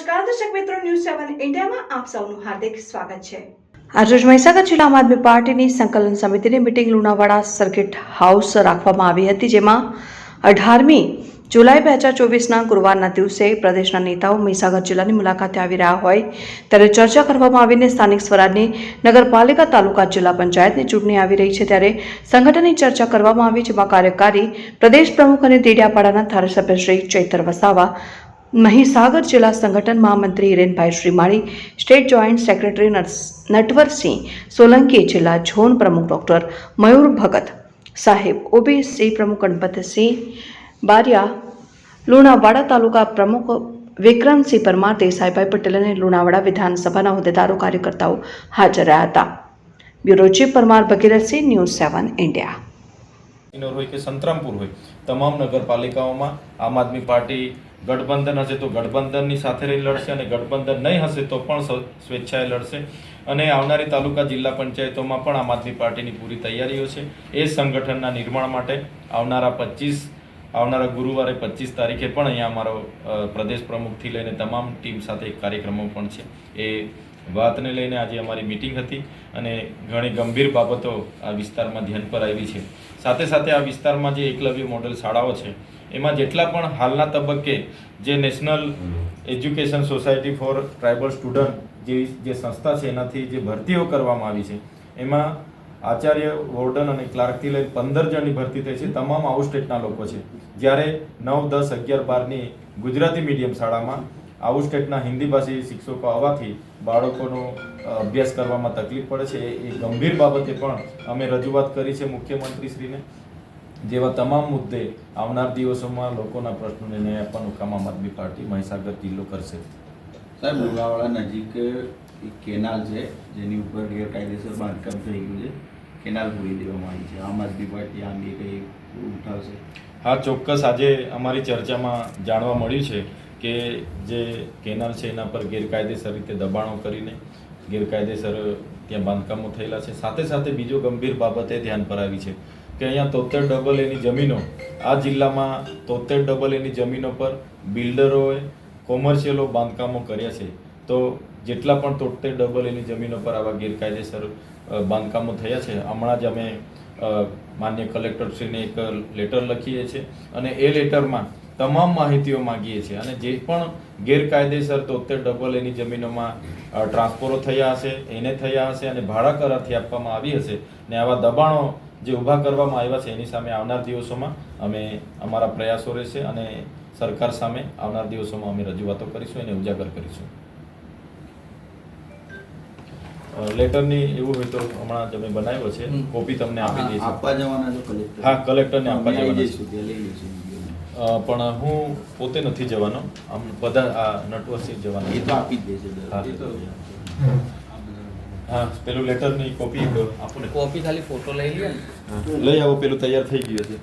News સેવન ઇન્ડિયામાં આપ સૌનું હાર્દિક સ્વાગત છે. આજરોજ મહીસાગર જિલ્લા આમ આદમી પાર્ટીની સંકલન સમિતિની મિટિંગ લુણાવાડા સર્કિટ હાઉસ રાખવામાં આવી હતી, જેમાં અઢારમી જુલાઈ બે હજાર ચોવીસના ગુરુવારના દિવસે પ્રદેશના નેતાઓ મહીસાગર જિલ્લાની મુલાકાતે આવી રહ્યા હોય ત્યારે ચર્ચા કરવામાં આવીને સ્થાનિક સ્વરાજની નગરપાલિકા તાલુકા જિલ્લા પંચાયતની ચૂંટણી આવી રહી છે ત્યારે સંગઠનની ચર્ચા કરવામાં આવી, જેમાં કાર્યકારી પ્રદેશ પ્રમુખ અને દેડિયાપાડાના ધારાસભ્ય શ્રી ચૈતર વસાવા મહીસાગર જિલ્લા સંગઠન મહામંત્રી Hirenbhai Shrimali, state joint secretary Natwarsinh Solanki જિલ્લા ઝોન પ્રમુખ ડૉક્ટર મયુર ભગત, સાહેબ ઓબીસી પ્રમુખ ગણપતસિંહ બારિયા, લુણાવાડા તાલુકા પ્રમુખ વિક્રમસિંહ પરમાર, દેસાઈભાઈ પટેલ અને લુણાવાડા વિધાનસભાના હોદ્દેદારો કાર્યકર્તાઓ હાજર રહ્યા હતા. Bureau chief Parmar Bhagirathsinh, news seven India. હોય કે સંતરામપુર હોય, તમામ નગરપાલિકાઓમાં આમ આદમી પાર્ટી ગઠબંધન હશે તો ગઠબંધનની સાથે રહી લડશે અને ગઠબંધન નહીં હશે તો પણ સ્વ- સ્વેચ્છાએ લડશે. અને આવનારી તાલુકા જિલ્લા પંચાયતોમાં પણ આમ આદમી પાર્ટીની પૂરી તૈયારીઓ છે. એ સંગઠનના નિર્માણ માટે આવનારા પચીસ, આવનારા ગુરુવારે પચીસ તારીખે પણ અહીંયા અમારો પ્રદેશ પ્રમુખથી લઈને તમામ ટીમ સાથે કાર્યક્રમો પણ છે. એ વાતને લઈને આજે અમારી મિટિંગ હતી અને ઘણી ગંભીર બાબતો આ વિસ્તારમાં ધ્યાન પર આવી છે. સાથે સાથે આ વિસ્તારમાં જે એકલવ્ય મોડેલ શાળાઓ છે, એમાં જેટલા પણ હાલના તબક્કે જે national education society for tribal student જેવી જે સંસ્થા છે, એનાથી જે ભરતીઓ કરવામાં આવી છે, એમાં આચાર્ય વોર્ડન અને ક્લાર્કથી લઈને પંદર જણની ભરતી થઈ છે. તમામ આઉટ સ્ટેટના લોકો છે. જ્યારે નવ, દસ, અગિયાર, બારની ગુજરાતી મીડિયમ શાળામાં આઉટ સ્ટેટના હિન્દી ભાષી શિક્ષકો આવવાથી બાળકોનો અભ્યાસ કરવામાં તકલીફ પડે છે. એ એ ગંભીર બાબતે પણ અમે રજૂઆત કરી છે મુખ્યમંત્રીશ્રીને. જેવા તમામ મુદ્દે આવનાર દિવસોમાં લોકોના પ્રશ્નોને ન્યાય આપવાનું કામ આમ આદમી પાર્ટી મહીસાગર જિલ્લો કરશે. સાહેબ લુણાવાડા નજીક એક કેનાલ છે જેની ઉપર ગેરકાયદેસર બાંધકામ થઈ ગયું છે. કેનાલ પૂરી દેવામાં આવી છે. આમ આદમી પાર્ટી આ અંગે કંઈ ઉઠાવશે? હા ચોક્કસ. આજે અમારી ચર્ચામાં જાણવા મળ્યું છે કે જે કેનાલ છે એના પર ગેરકાયદેસર રીતે દબાણો કરીને ગેરકાયદેસર ત્યાં બાંધકામો થયેલા છે. સાથે સાથે બીજો ગંભીર બાબત એ ધ્યાન પર આવી છે કે અહીંયા તોતેર ડબલ એની જમીનો, આ જિલ્લામાં તોતેર ડબલ એની જમીનો પર બિલ્ડરોએ કોમર્શિયલો બાંધકામો કર્યા છે. તો જેટલા પણ તોતેર ડબલ એની જમીનો પર આવા ગેરકાયદેસર બાંધકામો થયા છે, હમણાં જ અમે માન્ય કલેક્ટરશ્રીને એક લેટર લખીએ છીએ અને એ લેટરમાં તમામ માહિતીઓ માંગીએ છીએ અને જે પણ ગેરકાયદેસર તોતેર ડબલ એની જમીનોમાં ટ્રાન્સફરો થયા હશે એને થયા હશે અને ભાડા કરારથી આપવામાં આવી હશે ને આવા દબાણો જે ઊભા કરવામાં આવ્યા છે એની સામે આવનાર દિવસોમાં અમે અમારા પ્રયાસો રહેશે અને સરકાર સામે આવનાર દિવસોમાં અમે રજૂઆતો કરીશું એને ઉજાગર કરીશું. લેટરની એવું હોય તો હમણાં તમે બનાવ્યો છે. કોપી તમને આપી દઈશું. આપવા જવાના છો કલેક્ટર હા, કલેક્ટરને આપવા જવાના જઈશું. પણ હું પોતે નથી જવાનો. આમ બધા આ નટવરસિંહ જવાનો. એ તો આપી જ દેશે. હા. એ તો હા પેલું લેટરની કોપી આપો ને. કોપી ખાલી ફોટો લઈ લે ને. લઈ આવો પેલું તૈયાર થઈ ગયું છે